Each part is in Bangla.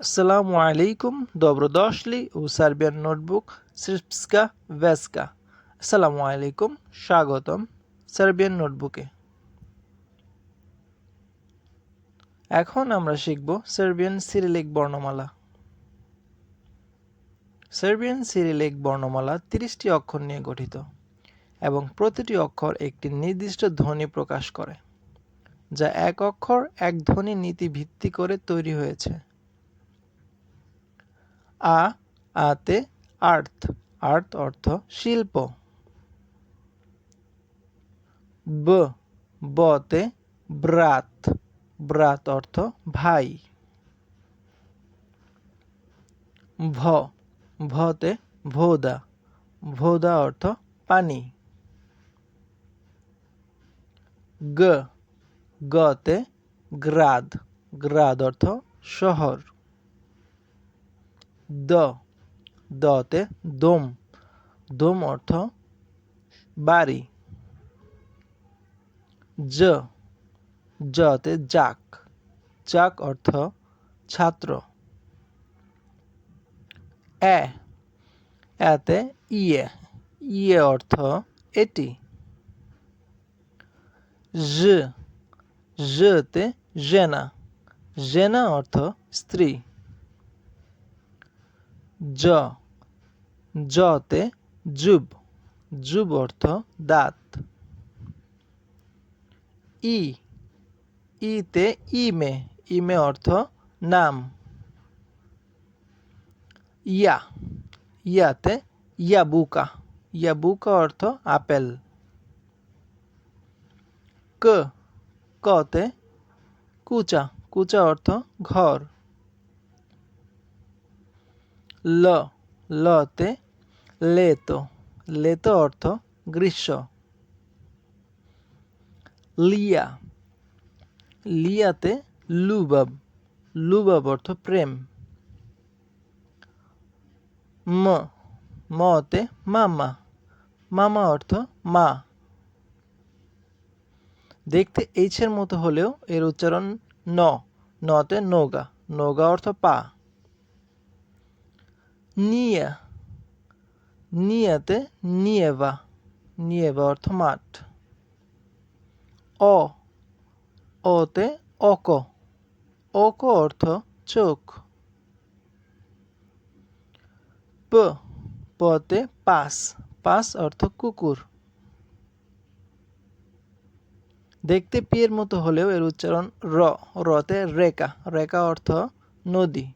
Assalamu alaikum, dobrodošli u Serbian Notebook Srpska veska. আসসালামু আলাইকুম স্বাগতম সার্বিয়ান নোটবুকে। এখন আমরা শিখব সার্বিয়ান সিরিলিক বর্ণমালা। সার্বিয়ান সিরিলিক বর্ণমালা তিরিশটি অক্ষর নিয়ে গঠিত এবং প্রতিটি অক্ষর একটি নির্দিষ্ট ধ্বনি প্রকাশ করে যা এক অক্ষর এক ধ্বনি নীতি ভিত্তি করে তৈরি হয়েছে। আ, আতে আর্থ। আর্থ অর্থ শিল্প। ব, বতে ব্রাত। ব্রাত অর্থ ভাই। ভ, ভতে ভোদা। ভোদা অর্থ পানি। গ, গতে গ্রাদ। গ্রাদ অর্থ শহর। দ। দতে দম। দম অর্থ বাড়ি। জ। জতে যাক যাক অর্থ ছাত্র। এ। এতে ইয়ে। ইয়ে অর্থ এটি। জ। জতে জেনা। জেনা অর্থ স্ত্রী। জ। জতে জুব জুব অর্থ দাঁত। ই। ইতে ইমে। ইমে অর্থ নাম। ইয়া। ইয়াতে ইয়াবুকা। ইয়াবুকা অর্থ আপেল। ক। কতে কুচা। কুচা অর্থ ঘর। ল, লতে লেতো। লেতো অর্থ গ্রীষ্ম। লিয়া। লিয়াতে লুবাব। লুবাব অর্থ প্রেম। ম, মতে মামা। মামা অর্থ মা। দেখতে এইচের মতো হলেও এর উচ্চারণ ন, নতে নৌগা নৌগা অর্থ পা। নিয়া, নিয়াতে নিয়েবা নিয়েবা অর্থ মাঠ। অ, অতে অক অক অর্থ চোখ। প, পতে পাস পাস অর্থ কুকুর। দেখতে পিয়ের মতো হলেও এর উচ্চারণ র, রতে রেকা রেকা অর্থ নদী।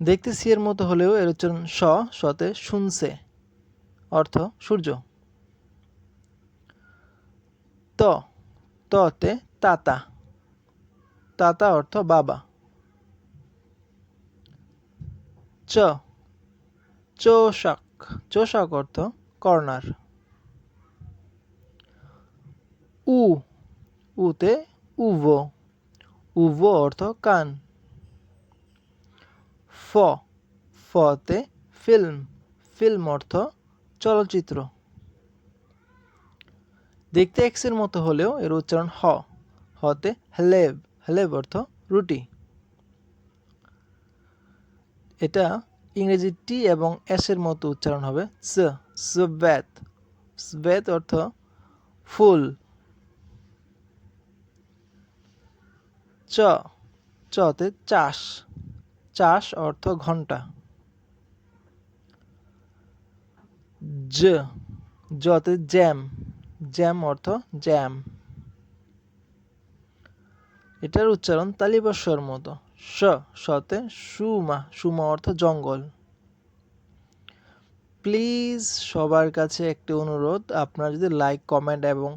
দেখতে সিয়ের মতো হলেও এর উচ্চারণ স, সতে শুনছে, অর্থ সূর্য। ত, ততে তাতা। তাতা অর্থ বাবা। চ, চোষক। চোষক অর্থ কর্নার। উ, উতে উভো। উভ অর্থ কান। ফ, ফতে ফিল্ম ফিল্ম অর্থ চলচ্চিত্র। দেখতে এক্সের মতো হলেও এর উচ্চারণ হ, হতে হলেব হলেব অর্থ রুটি। এটা ইংরেজি টি এবং এস এর মতো উচ্চারণ হবে স সব্যাত অর্থ ফুল। চ, চতে চাষ। চাষ অর্থ ঘণ্টা। জ জ্যাম জ্যাম অর্থ জ্যাম। এটার উচ্চারণ তালিবস্বর মতো। স, সতে সুমা সুমা অর্থ জঙ্গল। প্লিজ সবার কাছে একটি অনুরোধ, আপনারা যদি লাইক, কমেন্ট এবং